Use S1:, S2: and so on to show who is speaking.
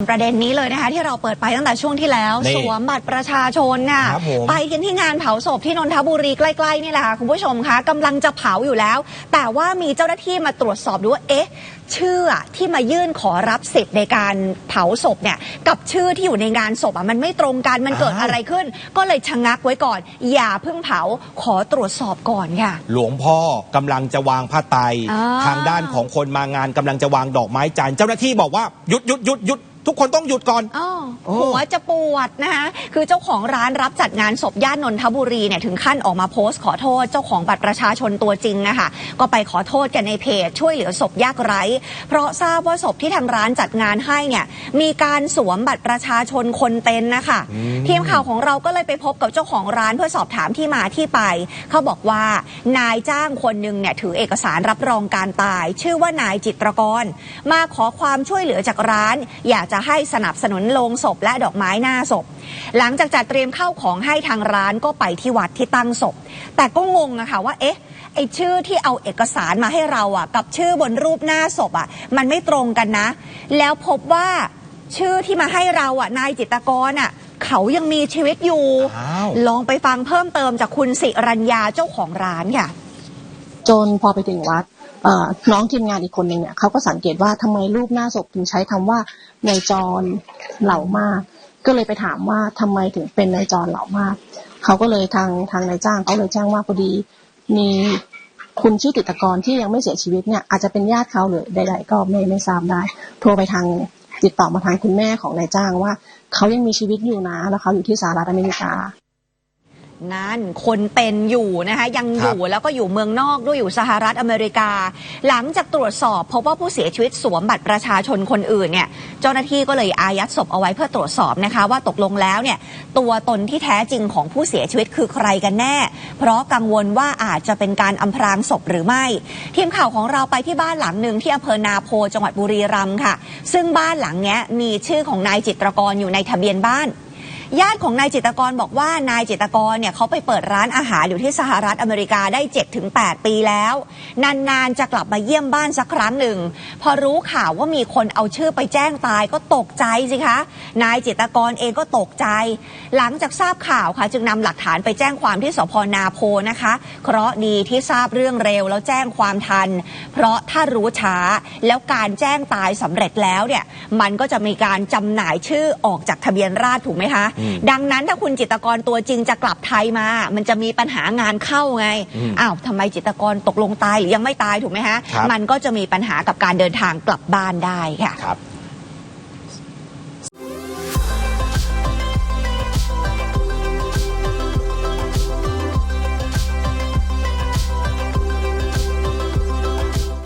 S1: ประเด็นนี้เลยนะคะที่เราเปิดไปตั้งแต่ช่วงที่แล้ว
S2: นี่
S1: สวมบัตรประชาชนน่ะ
S2: ครับผม
S1: ไปกันที่งานเผาศพที่นนทบุรีใกล้ๆนี่แหละค่ะคุณผู้ชมคะกำลังจะเผาอยู่แล้ว แต่ว่ามีเจ้าหน้าที่มาตรวจสอบดูว่าเอ๊ะ ชื่อที่มายื่นขอรับสิทธิ์ในการเผาศพเนี่ยกับชื่อที่อยู่ในงานศพอะมันไม่ตรงกันมันเกิด
S2: อ้าว
S1: อะไรขึ้น ก็เลยชะงักไว้ก่อน อย่าเพิ่งเผาขอตรวจสอบก่อนค่ะ
S2: หลวงพ่อกำลังจะวางผ้าไตร
S1: อ่า
S2: ทางด้านของคนมางานกำลังจะวางดอกไม้จันทร์เจ้าหน้าที่บอกว่าหยุดหยุดหยุดหยุด ทุกคนต้องหยุดก่อน
S1: อ้อ
S2: โอ้
S1: หัวจะปวดนะคะ คือเจ้าของร้านรับจัดงานศพย่านนนทบุรีเนี่ยถึงขั้นออกมาโพสต์ขอโทษเจ้าของบัตรประชาชนตัวจริงนะคะก็ไปขอโทษกันในเพจช่วยเหลือศพยากไร้ เพราะทราบว่าศพที่ทางร้านจัดงานให้เนี่ยมีการสวมบัตรประชาชนคนเป็นนะคะ
S2: อืม
S1: ทีมข่าวของเราก็เลยไปพบกับเจ้าของร้านเพื่อสอบถามที่มาที่ไป เขาบอกว่านายจ้างคนหนึ่งเนี่ยถือเอกสารรับรองการตาย ชื่อว่านายจิตรกร มาขอความช่วยเหลือจากร้าน อยากจะให้สนับสนุนโลงศพและดอกไม้หน้าศพ หลังจากจัดเตรียมเข้าของให้ทางร้านก็ไปที่วัดที่ตั้งศพ แต่ก็งงอะค่ะว่าเอ๊ะไอชื่อที่เอาเอกสารมาให้เราอะกับชื่อบนรูปหน้าศพอะมันไม่ตรงกันนะ แล้วพบว่าชื่อที่มาให้เราอะนายจิตรกรอะเขายังมีชีวิตอยู่
S2: อ้าว
S1: ลองไปฟังเพิ่มเติมจากคุณสิรัญญาเจ้าของร้านค่ะ
S3: จนพอไปถึงวัดเอ่อ น้องทีมงานอีกคนหนึ่งเนี่ยเขาก็สังเกตว่าทำไมรูปหน้าศพถึงใช้คำว่านายจรเหล่ามาก ก็เลยไปถามว่าทำไมถึงเป็นนายจรเหล่ามากเขาก็เลยทางทางนายจ้างเขาเลยแจ้งว่าพอดีมีคุณชื่อติตกรที่ยังไม่เสียชีวิตเนี่ยอาจจะเป็นญาติเขาหรือใด ๆ ก็ไม่ไม่ทราบได้ โทรไปทางติดต่อมาทางคุณแม่ของนายจ้างว่าเขายังมีชีวิตอยู่นะ แล้วเขาอยู่ที่สหรัฐอเมริกา
S1: นั่นคนเป็นอยู่นะคะยังอยู่แล้วก็อยู่เมืองนอกด้วยอยู่สหรัฐอเมริกา หลังจากตรวจสอบพบว่าผู้เสียชีวิตสวมบัตรประชาชนคนอื่นเนี่ยเจ้าหน้าที่ก็เลยอายัดศพเอาไว้เพื่อตรวจสอบนะคะ ว่าตกลงแล้วเนี่ยตัวตนที่แท้จริงของผู้เสียชีวิตคือใครกันแน่ เพราะกังวลว่าอาจจะเป็นการอำพรางศพหรือไม่ ทีมข่าวของเราไปที่บ้านหลังหนึ่งที่อำเภอนาโพจังหวัดบุรีรัมย์ค่ะ ซึ่งบ้านหลังเนี้ยมีชื่อของนายจิตรกรอยู่ในทะเบียนบ้าน ญาติของนายจิตกรบอกว่านายจิตกรเนี่ยเขาไปเปิดร้านอาหารอยู่ที่สหรัฐอเมริกาได้ 7-8 ปีแล้ว นานๆจะกลับมาเยี่ยมบ้านสักครั้งหนึ่ง พอรู้ข่าวว่ามีคนเอาชื่อไปแจ้งตายก็ตกใจสิคะ นายจิตกรเองก็ตกใจ หลังจากทราบข่าวค่ะ จึงนำหลักฐานไปแจ้งความที่สพนาโพนะคะ เคราะดีที่ทราบเรื่องเร็วแล้วแจ้งความทัน เพราะถ้ารู้ช้าแล้วการแจ้งตายสำเร็จแล้วเนี่ยมันก็จะมีการจำหน่ายชื่อออกจากทะเบียนราษฎร์ถูกไหมคะดังนั้นถ้าคุณจิตรกรตัวจริงจะกลับไทยมา มันจะมีปัญหางานเข้าไง
S2: อืม
S1: อ้าวทำไมจิตรกรตกลงตายหรือยังไม่ตายถูกไหมฮะ
S2: ครับ
S1: มันก็จะมีปัญหากับการเดินทางกลับบ้านได้ค่ะ
S2: ครับ